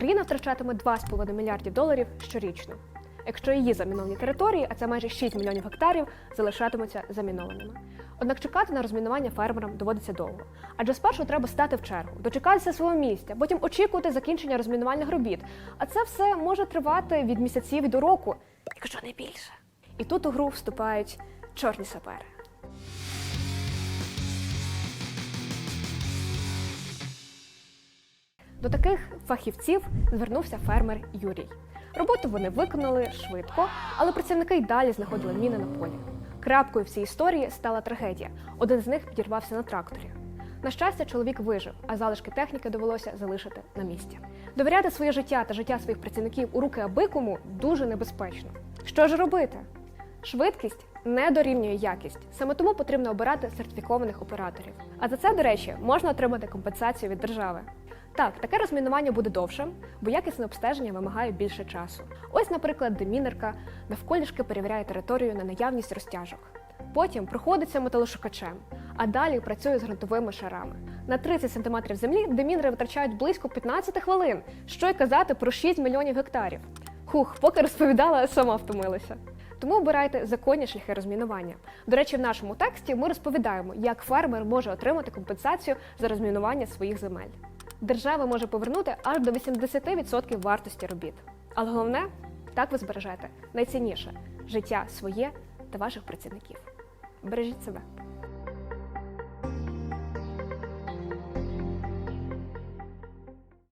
Україна втрачатиме 2,5 мільярдів доларів щорічно. Якщо її заміновані території, а це майже 6 мільйонів гектарів, залишатимуться замінованими. Однак чекати на розмінування фермерам доводиться довго. Адже спершу треба стати в чергу, дочекатися свого місця, потім очікувати закінчення розмінувальних робіт. А це все може тривати від місяців до року, якщо не більше. І тут у гру вступають чорні сапери. До таких фахівців звернувся фермер Юрій. Роботу вони виконали швидко, але працівники й далі знаходили міни на полі. Крапкою в цій історії стала трагедія. Один з них підірвався на тракторі. На щастя, чоловік вижив, а залишки техніки довелося залишити на місці. Довіряти своє життя та життя своїх працівників у руки абикому дуже небезпечно. Що ж робити? Швидкість не дорівнює якість. Саме тому потрібно обирати сертифікованих операторів. А за це, до речі, можна отримати компенсацію від держави. Так, таке розмінування буде довшим, бо якісне обстеження вимагає більше часу. Ось, наприклад, демінерка навколішки перевіряє територію на наявність розтяжок. Потім проходиться металошукачем, а далі працює з ґрунтовими шарами. На 30 см землі демінери витрачають близько 15 хвилин. Що й казати про 6 мільйонів гектарів. Хух, поки розповідала, сама втомилася. Тому обирайте законні шляхи розмінування. До речі, в нашому тексті ми розповідаємо, як фермер може отримати компенсацію за розмінування своїх земель. Держава може повернути аж до 80% вартості робіт. Але головне, так ви збережете найцінніше життя своє та ваших працівників. Бережіть себе.